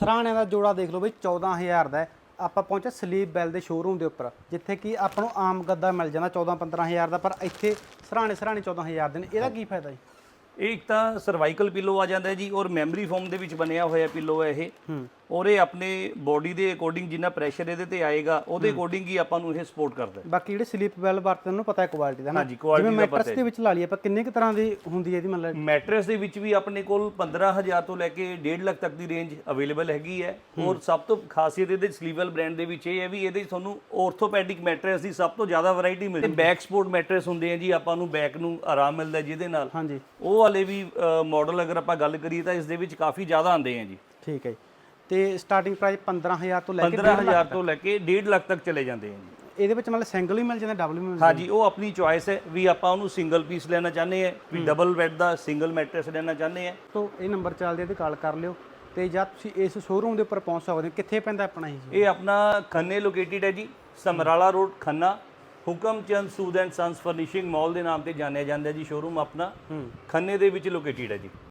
ਸਰਾਣਿਆਂ ਦਾ ਜੋੜਾ ਦੇਖ ਲਓ ਬਈ 14000 ਦਾ ਆਪਾਂ ਪਹੁੰਚੇ ਸਲੀਪ ਬੈਲ ਦੇ ਸ਼ੋਰੂਮ ਦੇ ਉੱਪਰ ਜਿੱਥੇ ਕਿ ਆਪਾਂ ਨੂੰ ਆਮ ਗੱਦਾ ਮਿਲ ਜਾਂਦਾ 14 15000 ਦਾ ਪਰ ਇੱਥੇ ਸਰਾਣੇ ਸਰਾਣੇ 14000 ਦੇ ਨੇ। ਇਹਦਾ ਕੀ ਫਾਇਦਾ ਜੀ? ਇਹ ਇੱਕ ਤਾਂ ਸਰਵਾਈਕਲ ਪਿੱਲੋ ਆ ਜਾਂਦਾ ਜੀ ਔਰ ਮੈਮਰੀ ਫੋਮ ਦੇ ਵਿੱਚ ਬਣਿਆ ਹੋਇਆ ਪਿੱਲੋ ਹੈ ਇਹ। ਇਹ ਆਪਣੇ ਬੋਡੀ ਦੇ ਅਕੋਰਡਿੰਗ ਜਿੰਨਾ ਪ੍ਰੈਸ਼ਰ ਇਹਦੇ ਤੇ ਆਏਗਾ ਉਹਦੇ ਅਕੋਰਡਿੰਗ ਹੀ ਆਪਾਂ ਨੂੰ ਇਹ ਸਪੋਰਟ ਕਰਦਾ ਬਾਕੀ ਜਿਹੜੇ ਸਲੀਪ ਬੈਲ ਵਰਤਨ ਨੂੰ ਪਤਾ ਹੈ ਕੁਆਲਿਟੀ ਦਾ ਹਾਂਜੀ, ਜਿਵੇਂ ਦਾ ਪਤਾ ਮੈਟਰਸ ਦੇ ਵਿੱਚ ਲਾ ਲਈ ਆਪਾਂ ਕਿੰਨੇ ਕੁ ਤਰ੍ਹਾਂ ਦੀ ਹੁੰਦੀ ਹੈ ਇਹਦੀ ਮਤਲਬ? ਮੈਟਰਸ ਦੇ ਵਿੱਚ ਵੀ ਆਪਣੇ ਕੋਲ 15000 ਤੋਂ ਲੈ ਕੇ 1.5 ਲੱਖ ਤੱਕ ਦੀ ਰੇਂਜ ਅਵੇਲੇਬਲ ਹੈਗੀ ਹੈ। ਔਰ ਸਭ ਤੋਂ ਖਾਸੀਅਤ ਇਹਦੇ ਸਲੀਵਲ ਬ੍ਰਾਂਡ ਦੇ ਵਿੱਚ ਇਹ ਹੈ ਵੀ ਇਹਦੇ ਤੁਹਾਨੂੰ ਆਰਥੋਪੈਡਿਕ ਮੈਟਰਸ ਦੀ ਸਭ ਤੋਂ ਜ਼ਿਆਦਾ ਵੈਰਾਈਟੀ ਮਿਲਦੀ ਹੈ। ਬੈਕ ਸਪੋਰਟ ਮੈਟਰਸ ਹੁੰਦੇ ਆ ਜੀ ਆਪਾਂ ਨੂੰ ਬੈਕ ਨੂੰ ਆਰਾਮ ਮਿਲਦਾ ਜਿਹਦੇ ਨਾਲ। ਹਾਂਜੀ। ਉਹ ਵਾਲੇ ਵੀ ਮਾਡਲ ਅਗਰ ਆਪਾਂ ਗੱਲ ਕਰੀਏ ਤਾਂ ਇਸ ਦੇ ਵਿੱਚ ਕਾਫੀ ਜ਼ਿਆਦਾ ਆਉਂਦੇ ਆ ਜੀ। ਠੀਕ ਹੈ ਤੇ ਸਟਾਰਟਿੰਗ ਪ੍ਰਾਈਸ 15000 ਤੋਂ ਲੈ ਕੇ 15000 ਤੋਂ ਲੈ ਕੇ 1.5 ਲੱਖ ਤੱਕ ਚਲੇ ਜਾਂਦੇ ਆ ਜੀ। ਇਹਦੇ ਵਿੱਚ ਮਤਲਬ ਸਿੰਗਲ ਹੀ ਮਿਲ ਜਾਂਦਾ ਡਬਲ ਵੀ ਮਿਲ ਜਾਂਦਾ। ਹਾਂਜੀ ਉਹ ਆਪਣੀ ਚੁਆਇਸ ਹੈ ਵੀ ਆਪਾਂ ਉਹਨੂੰ ਸਿੰਗਲ ਪੀਸ ਲੈਣਾ ਚਾਹੁੰਦੇ ਆ ਵੀ ਡਬਲ ਬੈੱਡ ਦਾ ਸਿੰਗਲ ਮੈਟਰਸ ਲੈਣਾ ਚਾਹੁੰਦੇ ਆ। ਤੋਂ ਇਹ ਨੰਬਰ ਚੱਲਦੇ ਤੇ ਕਾਲ ਕਰ ਲਿਓ ਤੇ ਜਦ ਤੁਸੀਂ ਇਸ ਸ਼ੋਰੂਮ ਦੇ ਉੱਪਰ ਪਹੁੰਚ ਸਕਦੇ ਹੋ। ਕਿੱਥੇ ਪੈਂਦਾ ਆਪਣਾ ਇਹ ਜੀ ਇਹ ਆਪਣਾ ਖੰਨੇ ਲੋਕੇਟਿਡ ਹੈ ਜੀ ਸਮਰਾਲਾ ਰੋਡ ਖੰਨਾ। ਹੁਕਮ ਚੰਦ ਸੂਦ ਐਂਡ ਸੰਸ ਫਰਨਿਸ਼ਿੰਗ ਮਾਲ ਦੇ ਨਾਮ ਤੇ ਜਾਣਿਆ ਜਾਂਦਾ ਜੀ ਸ਼ੋਰੂਮ ਆਪਣਾ। ਖੰਨੇ ਦੇ ਵਿੱਚ ਲੋਕੇਟਿਡ ਹੈ ਜੀ।